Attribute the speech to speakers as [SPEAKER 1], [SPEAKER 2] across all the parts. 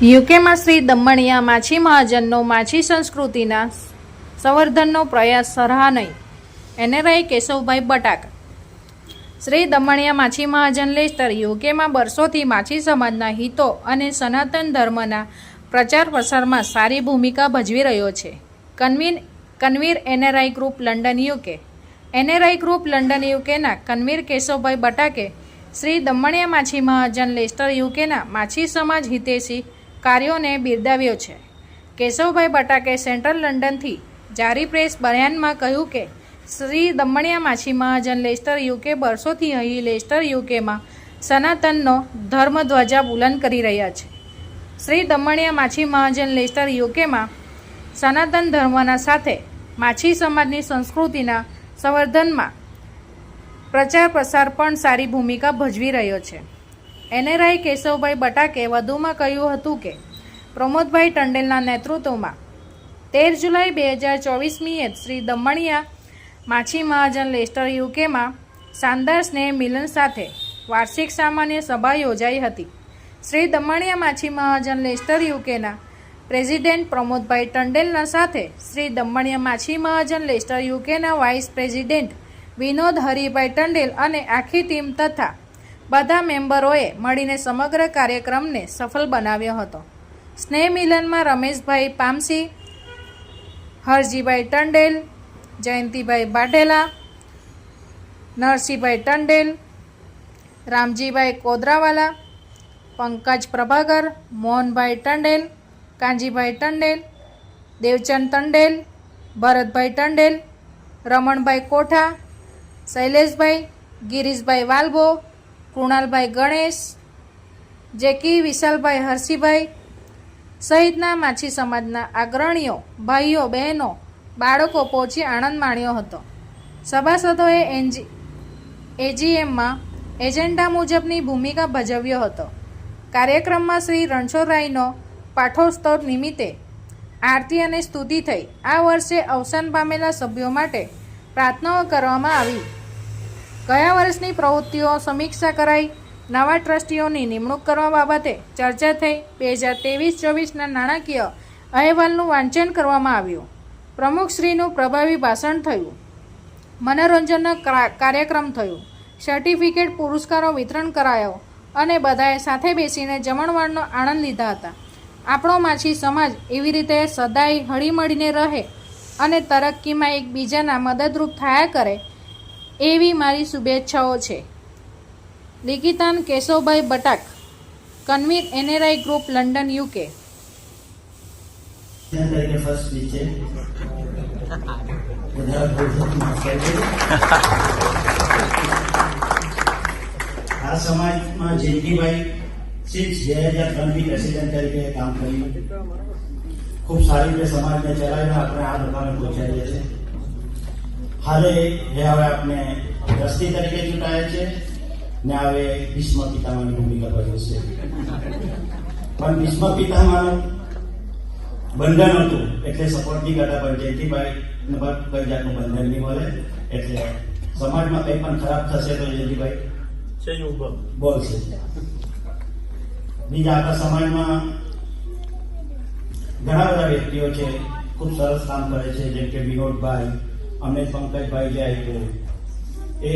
[SPEAKER 1] યુકેમાં શ્રી દમણિયા માછી મહાજનનો માછી સંસ્કૃતિના સંવર્ધનનો પ્રયાસ સરાહનીય. એનઆરઆઈ કેશવભાઈ બટાક. શ્રી દમણિયા માછી મહાજન લેસ્ટર યુકેમાં વર્ષોથી માછી સમાજના હિતો અને સનાતન ધર્મના પ્રચાર પ્રસારમાં સારી ભૂમિકા ભજવી રહ્યો છે. Convene, convener NRI group London UK. NRI group London યુકેના convener Keshavbhai Batake Shri Damaniya Machhi Mahajan Leicester યુકેના માછી સમાજ હિતેશી કાર્યોને બિરદાવ્યો છે. કેશવભાઈ બટાકે સેન્ટ્રલ લંડનથી જારી પ્રેસ બયાનમાં કહ્યું કે, શ્રી દમણિયા માછી મહાજન લેસ્ટર યુકે વર્ષોથી અહીં લેસ્ટર યુકેમાં સનાતનનો ધર્મધ્વજા બુલંદ કરી રહ્યા છે. શ્રી દમણિયા માછી મહાજન લેસ્ટર યુકેમાં સનાતન ધર્મના સાથે માછી સમાજની સંસ્કૃતિના સંવર્ધનમાં પ્રચાર પ્રસાર પણ સારી ભૂમિકા ભજવી રહ્યો છે. એનઆરઆઈ કેશવભાઈ બટાકે વધુમાં કહ્યું હતું કે, પ્રમોદભાઈ ટંડેલના નેતૃત્વમાં તેર જુલાઈ બે હજાર ચોવીસમીએ શ્રી દમણિયા, માછી મહાજન લેસ્ટર યુકેમાં શાનદાર સ્નેહ મિલન સાથે વાર્ષિક સામાન્ય સભા યોજાઈ હતી. શ્રી દમણિયા, માછી મહાજન લેસ્ટર યુકેના પ્રેસિડેન્ટ પ્રમોદભાઈ ટંડેલના સાથે શ્રી દમણિયા, માછી મહાજન લેસ્ટર યુકેના વાઇસ પ્રેસિડેન્ટ વિનોદ હરિભાઈ ટંડેલ અને આખી ટીમ તથા બધા મેમ્બરોએ મળીને સમગ્ર કાર્યક્રમને સફળ બનાવ્યો હતો. સ્નેહ મિલનમાં રમેશભાઈ પામસી, હરજીભાઈ ટંડેલ, જયંતિભાઈ બાઢેલા, નરસિંહભાઈ ટંડેલ, રામજીભાઈ કોદરાવાલા, પંકજ પ્રભાકર, મોહનભાઈ ટંડેલ કાંજીભાઈ ટંડેલ, દેવચંદ ટંડેલ, ભરતભાઈ ટંડેલ, રમણભાઈ કોઠા, શૈલેષભાઈ, ગિરીશભાઈ વાલ્બો કૃણાલભાઈ ગણેશ જેકી વિશાલભાઈ હરસીભાઈ સહિતના માછી સમાજના અગ્રણીઓ, ભાઈઓ, બહેનો, બાળકો પહોંચી આનંદ માણ્યો હતો. સભાસદોએ એનજી એજીએમમાં એજન્ડા મુજબની ભૂમિકા ભજવ્યો હતો. કાર્યક્રમમાં શ્રી રણછોડરાયનો પાઠોત્સવ નિમિત્તે આરતી અને સ્તુતિ થઈ. આ વર્ષે અવસાન પામેલા સભ્યો માટે પ્રાર્થનાઓ કરવામાં આવી. ગયા વર્ષની પ્રવૃત્તિઓ સમીક્ષા કરાઈ. નવા ટ્રસ્ટીઓની નિમણૂક કરવા બાબતે ચર્ચા થઈ. બે હજાર ત્રેવીસ ચોવીસના નાણાકીય અહેવાલનું વાંચન કરવામાં આવ્યું. પ્રમુખશ્રીનું પ્રભાવી ભાષણ થયું. મનોરંજનનો ક્રા- કાર્યક્રમ થયું. સર્ટિફિકેટ પુરસ્કારો વિતરણ કરાયો અને બધાએ સાથે બેસીને જમણવારનો આનંદ લીધા હતા. આપણો માછી સમાજ એવી રીતે સદાય હળીમળીને રહે અને તરક્કીમાં એકબીજાના મદદરૂપ થયા કરે એવી મારી શુભેચ્છાઓ છે. લિખિતાન Keshavbhai Batak convener NRI group, London UK.
[SPEAKER 2] આ સમાજમાં જયંતિભાઈ સિન્સ બે હજાર ત્રણથી પ્રેસિડેન્ટ તરીકે કામ કર્યું. ખૂબ સારી રીતે સમાજને ચલાવીને આપણે આ લોકોને પહોંચાડીએ છીએ. હાલે એ હવે આપણે દ્રષ્ટિ તરીકે ચૂંટાયા છે, ને હવે ભીષ્મ પિતામાની ભૂમિકા ભજવશે પણ ભીષ્મ પિતામાનું બંધન હતું, એટલે સપોર્ટ નહીં કરતા પણ જયંતિભાઈ કઈ જાતનું બંધન નહીં મળે, એટલે સમાજમાં કંઈ પણ ખરાબ થશે તો જયંતિભાઈ બોલશે. બીજા આપણા સમાજમાં ઘણા બધા વ્યક્તિઓ છે, ખૂબ સરસ કામ કરે છે, જેમ કે વિનોદભાઈ અમે પંકજભાઈ જે આવ્યું એ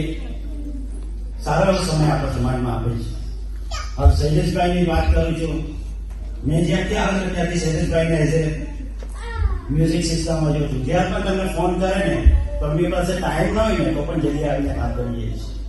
[SPEAKER 2] સારો સમય આપણા સમાજમાં આપે છે. હવે શૈલેષભાઈની વાત કરું છું. મેં જ્યાંથી આવ્યો ત્યાંથી શૈલેષભાઈને એઝ એ મ્યુઝિક સિસ્ટમ જોઉં છું. જ્યાં પણ તમે ફોન કરે ને, તો એમની પાસે ટાઈમ ન હોય ને, તો પણ જલ્દી આવીને વાત કરીએ છીએ.